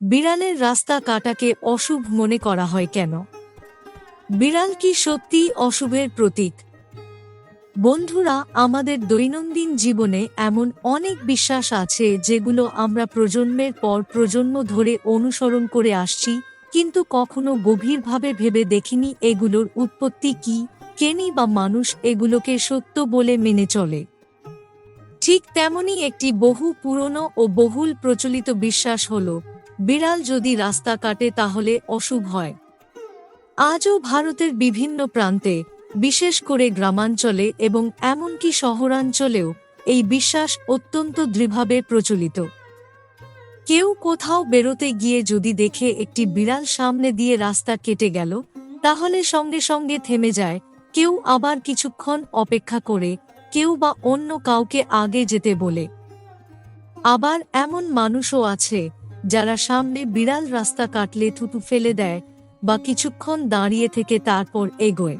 বিড়ালের রাস্তা কাটাকে অশুভ মনে করা হয় কেন? বিড়াল কি সত্যিই অশুভের প্রতীক? বন্ধুরা, আমাদের দৈনন্দিন জীবনে এমন অনেক বিশ্বাস আছে যেগুলো আমরা প্রজন্মের পর প্রজন্ম ধরে অনুসরণ করে আসছি, কিন্তু কখনো গভীরভাবে ভেবে দেখিনি এগুলোর উৎপত্তি কি কেনি বা মানুষ এগুলোকে সত্য বলে মেনে চলে। ঠিক তেমনি একটি বহু পুরনো ও বহুল প্রচলিত বিশ্বাস হল বিড়াল যদি রাস্তা কাটে তাহলে অশুভ হয়। আজও ভারতের বিভিন্ন প্রান্তে, বিশেষ করে গ্রামাঞ্চলে এবং এমনকি শহরাঞ্চলেও, এই বিশ্বাস অত্যন্ত দৃঢ়ভাবে প্রচলিত। কেউ কোথাও বেরোতে গিয়ে যদি দেখে একটি বিড়াল সামনে দিয়ে রাস্তা কেটে গেল, তাহলে সঙ্গে সঙ্গে থেমে যায়, কেউ আবার কিছুক্ষণ অপেক্ষা করে, কেউ বা অন্য কাউকে আগে যেতে বলে। আবার এমন মানুষও আছে যারা সামনে বিড়াল রাস্তা কাটলে থুতু ফেলে দেয় বা কিছুক্ষণ দাঁড়িয়ে থেকে তারপর এগোয়।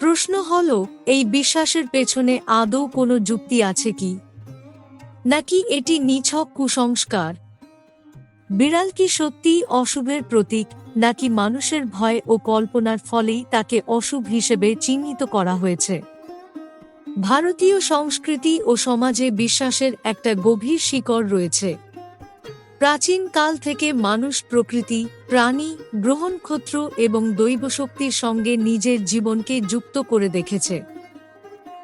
প্রশ্ন হল, এই বিশ্বাসের পেছনে আদৌ কোনো যুক্তি আছে কি? নাকি এটি নিছক কুসংস্কার? বিড়াল কি সত্যিই অশুভের প্রতীক, নাকি মানুষের ভয় ও কল্পনার ফলেই তাকে অশুভ হিসেবে চিহ্নিত করা হয়েছে? ভারতীয় সংস্কৃতি ও সমাজে বিশ্বাসের একটা গভীর শিকড় রয়েছে। প্রাচীন কাল থেকে মানুষ প্রকৃতি, প্রাণী, গ্রহণক্ষত্র এবং দৈবশক্তির সঙ্গে নিজের জীবনকে যুক্ত করে দেখেছে।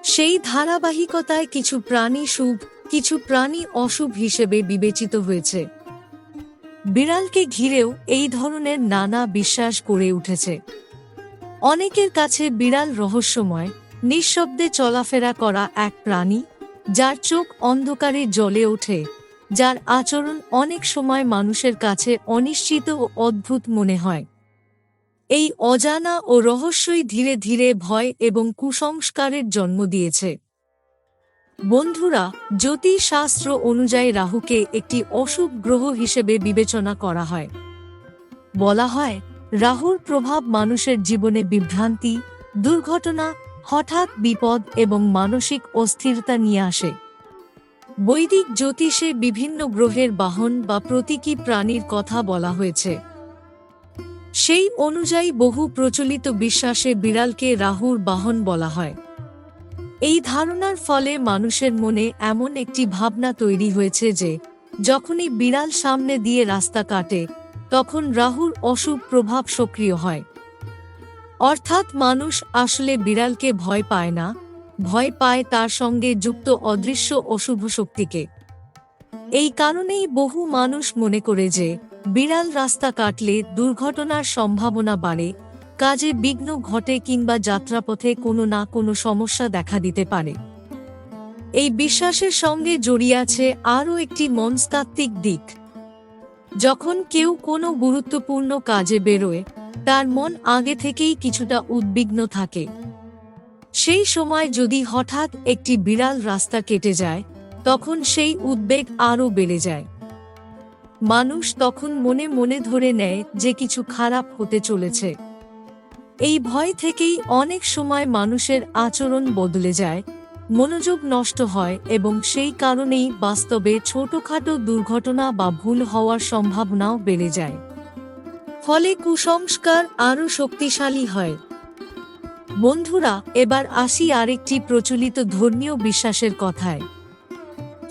সেই ধারাবাহিকতায় কিছু প্রাণী শুভ, কিছু প্রাণী অশুভ হিসেবে বিবেচিত হয়েছে। বিড়ালকে ঘিরেও এই ধরনের নানা বিশ্বাস গড়ে উঠেছে। অনেকের কাছে বিড়াল রহস্যময়, নিঃশব্দে চলাফেরা করা এক প্রাণী, যার চোখ অন্ধকারে জ্বলে ওঠে। যার আচরণ অনেক সময় মানুষের কাছে অনিশ্চিত ও অদ্ভুত মনে হয়। এই অজানা ও রহস্যই ধীরে ধীরে ভয় এবং কুসংস্কারের জন্ম দিয়েছে। বন্ধুরা, জ্যোতিষশাস্ত্র অনুযায়ী রাহুকে একটি অশুভ গ্রহ হিসেবে বিবেচনা করা হয়। বলা হয়, রাহুর প্রভাব মানুষের জীবনে বিভ্রান্তি, দুর্ঘটনা, হঠাৎ বিপদ এবং মানসিক অস্থিরতা নিয়ে আসে। বৈদিক জ্যোতিষে বিভিন্ন গ্রহের বাহন বা প্রতীকী প্রাণীর কথা বলা হয়েছে। সেই অনুযায়ী বহু প্রচলিত বিশ্বাসে বিড়ালকে রাহুর বাহন বলা হয়। এই ধারণার ফলে মানুষের মনে এমন একটি ভাবনা তৈরি হয়েছে যে, যখনই বিড়াল সামনে দিয়ে রাস্তা কাটে, তখন রাহুর অশুভ প্রভাব সক্রিয় হয়। অর্থাৎ মানুষ আসলে বিড়ালকে ভয় পায় না ভয় পায় তার সঙ্গে যুক্ত অদৃশ্য অশুভ শক্তিকে। এই কারণেই বহু মানুষ মনে করে যে, বিড়াল রাস্তা কাটলে দুর্ঘটনার সম্ভাবনা বাড়ে, কাজে বিঘ্ন ঘটে কিংবা যাত্রাপথে কোনো না কোনো সমস্যা দেখা দিতে পারে। এই বিশ্বাসের সঙ্গে জড়িয়ে আছে আরও একটি মনস্তাত্ত্বিক দিক। যখন কেউ কোনো গুরুত্বপূর্ণ কাজে বেরোয়, তার মন আগে থেকেই কিছুটা উদ্বিগ্ন থাকে। সেই সময় যদি হঠাৎ একটি বিড়াল রাস্তা কেটে যায়, তখন সেই উদ্বেগ আরও বেড়ে যায়। মানুষ তখন মনে মনে ধরে নেয় যে কিছু খারাপ হতে চলেছে। এই ভয় থেকেই অনেক সময় মানুষের আচরণ বদলে যায়, মনোযোগ নষ্ট হয় এবং সেই কারণেই বাস্তবে ছোটখাটো দুর্ঘটনা বা ভুল হওয়ার সম্ভাবনাও বেড়ে যায়। ফলে কুসংস্কার আরও শক্তিশালী হয়। বন্ধুরা, এবার আসি আরেকটি প্রচলিত ধর্মীয় বিশ্বাসের কথায়।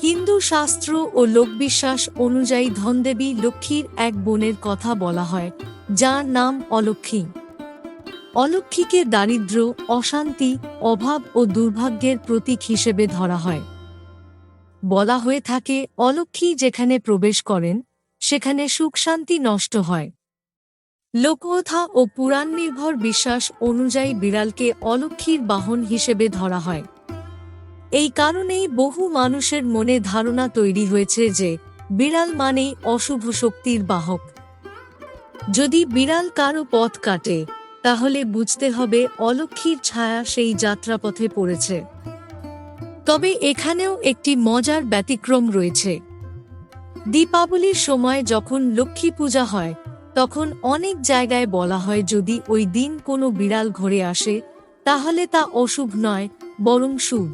হিন্দু শাস্ত্র ও লোকবিশ্বাস অনুযায়ী ধনদেবী লক্ষ্মীর এক বোনের কথা বলা হয়, যার নাম অলক্ষ্মী। অলক্ষ্মীকে দারিদ্র অশান্তি, অভাব ও দুর্ভাগ্যের প্রতীক হিসেবে ধরা হয়। বলা হয়ে থাকে, অলক্ষ্মী যেখানে প্রবেশ করেন, সেখানে সুখ শান্তি নষ্ট হয়। লোককথা ও পুরাণ নির্ভর বিশ্বাস অনুযায়ী বিড়ালকে অলক্ষীর বাহন হিসেবে ধরা হয়। এই কারণেই বহু মানুষের মনে ধারণা তৈরি হয়েছে যে বিড়াল মানেই অশুভ শক্তির বাহক। যদি বিড়াল কারও পথ কাটে, তাহলে বুঝতে হবে অলক্ষীর ছায়া সেই যাত্রাপথে পড়েছে। তবে এখানেও একটি মজার ব্যতিক্রম রয়েছে। দীপাবলির সময় যখন লক্ষ্মী পূজা হয় তখন অনেক জায়গায় বলা হয় যদি ওই দিন কোনো বিড়াল ঘরে আসে, তাহলে তা অশুভ নয়, বরং শুভ।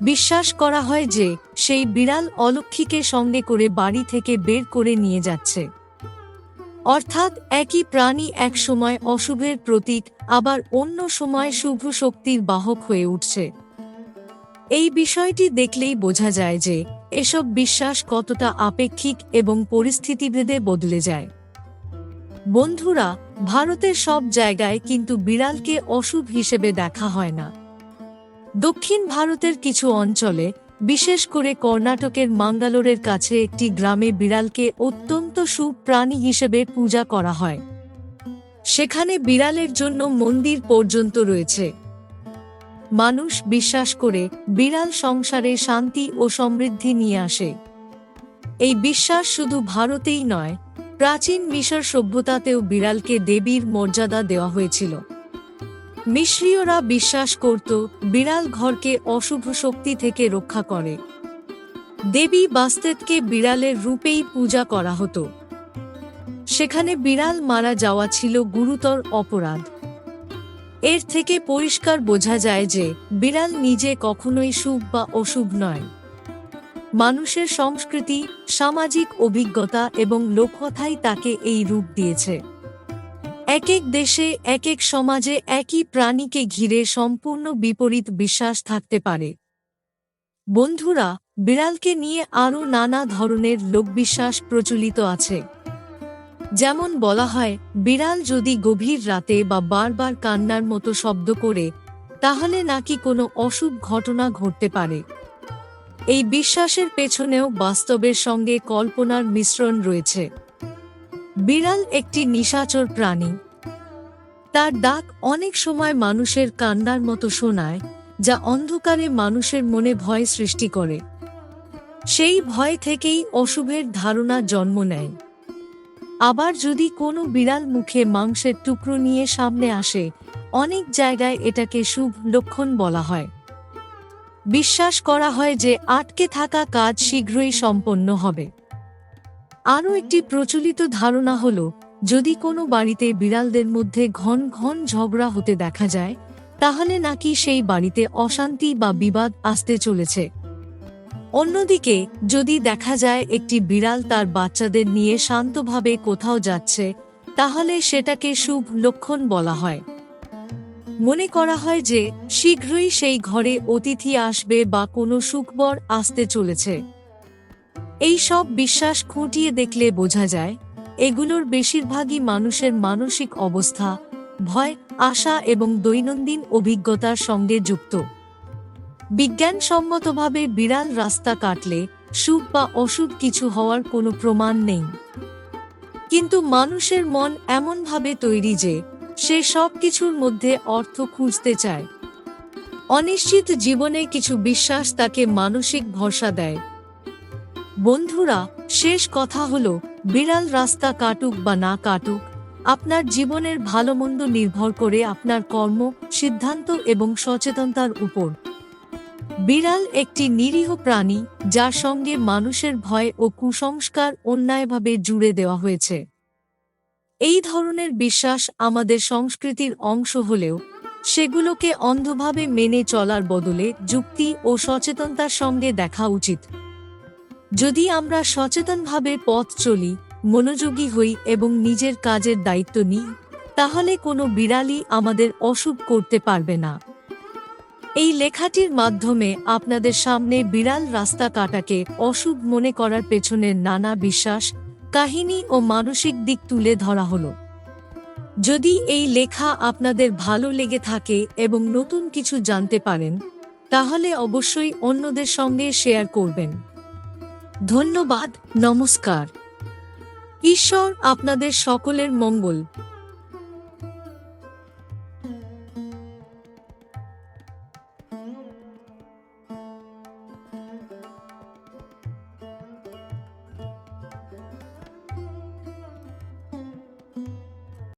বিশ্বাস করা হয় যে, সেই বিড়াল অলক্ষীকে সঙ্গে করে বাড়ি থেকে বের করে নিয়ে যাচ্ছে। অর্থাৎ একই প্রাণী এক সময় অশুভের প্রতীক, আবার অন্য সময় শুভ শক্তির বাহক হয়ে উঠছে। এই বিষয়টি দেখলেই বোঝা যায় যে, এসব বিশ্বাস কতটা আপেক্ষিক এবং পরিস্থিতিভেদে বদলে যায়। বন্ধুরা, ভারতের সব জায়গায় কিন্তু বিড়ালকে অশুভ হিসেবে দেখা হয় না। দক্ষিণ ভারতের কিছু অঞ্চলে, বিশেষ করে কর্ণাটকের মাঙ্গালোরের কাছে একটি গ্রামে বিড়ালকে অত্যন্ত শুভ প্রাণী হিসেবে পূজা করা হয়। সেখানে বিড়ালের জন্য মন্দির পর্যন্ত রয়েছে। মানুষ বিশ্বাস করে বিড়াল সংসারে শান্তি ও সমৃদ্ধি নিয়ে আসে। এই বিশ্বাস শুধু ভারতেই নয় প্রাচীন মিশর সভ্যতাতেও বিড়ালকে দেবীর মর্যাদা দেওয়া হয়েছিল। মিশ্রীয়রা বিশ্বাস করত, বিড়াল ঘরকে অশুভ শক্তি থেকে রক্ষা করে। দেবী বাস্তেতকে বিড়ালের রূপেই পূজা করা হতো। সেখানে বিড়াল মারা যাওয়া ছিল গুরুতর অপরাধ। এর থেকে পরিষ্কার বোঝা যায় যে, বিড়াল নিজে কখনোই শুভ বা অশুভ নয়। মানুষের সংস্কৃতি, সামাজিক অভিজ্ঞতা এবং লোককথাই তাকে এই রূপ দিয়েছে। এক এক দেশে এক এক সমাজে একই প্রাণীকে ঘিরে সম্পূর্ণ বিপরীত বিশ্বাস থাকতে পারে। বন্ধুরা, বিড়ালকে নিয়ে আরও নানা ধরনের লোকবিশ্বাস প্রচলিত আছে। যেমন বলা হয়, বিড়াল যদি গভীর রাতে বা বারবার কান্নার মতো শব্দ করে, তাহলে নাকি কোনো অশুভ ঘটনা ঘটতে পারে। এই বিশ্বাসের পেছনেও বাস্তবের সঙ্গে কল্পনার মিশ্রণ রয়েছে। বিড়াল একটি নিশাচর প্রাণী। তার ডাক অনেক সময় মানুষের কান্নার মতো শোনায়, যা অন্ধকারে মানুষের মনে ভয় সৃষ্টি করে। সেই ভয় থেকেই অশুভের ধারণা জন্ম নেয়। আবার যদি কোনো বিড়াল মুখে মাংসের টুকরো নিয়ে সামনে আসে, অনেক জায়গায় এটাকে শুভ লক্ষণ বলা হয়। বিশ্বাস করা হয় যে আটকে থাকা কাজ শীঘ্রই সম্পন্ন হবে। আরও একটি প্রচলিত ধারণা হল, যদি কোনো বাড়িতে বিড়ালদের মধ্যে ঘন ঘন ঝগড়া হতে দেখা যায়, তাহলে নাকি সেই বাড়িতে অশান্তি বা বিবাদ আসতে চলেছে। অন্যদিকে, যদি দেখা যায় একটি বিড়াল তার বাচ্চাদের নিয়ে শান্তভাবে কোথাও যাচ্ছে, তাহলে সেটাকে শুভ লক্ষণ বলা হয়। মনে করা হয় যে, শীঘ্রই সেই ঘরে অতিথি আসবে বা কোনো সুখবর আসতে চলেছে। এই সব বিশ্বাস খুঁটিয়ে দেখলে বোঝা যায়, এগুলোর বেশিরভাগই মানুষের মানসিক অবস্থা, ভয়, আশা এবং দৈনন্দিন অভিজ্ঞতার সঙ্গে যুক্ত। বিজ্ঞানসম্মতভাবে বিড়াল রাস্তা কাটলে সুখ বা অসুখ কিছু হওয়ার কোনো প্রমাণ নেই। কিন্তু মানুষের মন এমনভাবে তৈরি যে সে সব কিছুর মধ্যে অর্থ খুঁজতে চায়। অনিশ্চিত জীবনে কিছু বিশ্বাস তাকে মানসিক ভরসা দেয়। বন্ধুরা, শেষ কথা হলো, বিড়াল রাস্তা কাটুক বা না কাটুক, আপনার জীবনের ভালো মন্দ নির্ভর করে আপনার কর্ম, সিদ্ধান্ত এবং সচেতনতার উপর। বিড়াল একটি নিরীহ প্রাণী, যার সঙ্গে মানুষের ভয় ও কুসংস্কার অন্যায়ভাবে জুড়ে দেওয়া হয়েছে। এই ধরনের বিশ্বাস আমাদের সংস্কৃতির অংশ হলেও সেগুলোকে অন্ধভাবে মেনে চলার বদলে যুক্তি ও সচেতনতার সঙ্গে দেখা উচিত। যদি আমরা সচেতনভাবে পথ চলি, মনোযোগী হই এবং নিজের কাজের দায়িত্ব নিই, তাহলে কোনো বিড়ালই আমাদের অশুভ করতে পারবে না। এই লেখাটির মাধ্যমে আপনাদের সামনে বিড়াল রাস্তা কাটাকে অশুভ মনে করার পেছনের নানা বিশ্বাস কাহিনী ও মানসিক দিক তুলে ধরা হলো। যদি এই লেখা আপনাদের ভালো লেগে থাকে এবং নতুন কিছু জানতে পারেন, তাহলে অবশ্যই অন্যদের সঙ্গে শেয়ার করবেন। ধন্যবাদ, নমস্কার। ঈশ্বর আপনাদের সকলের মঙ্গল।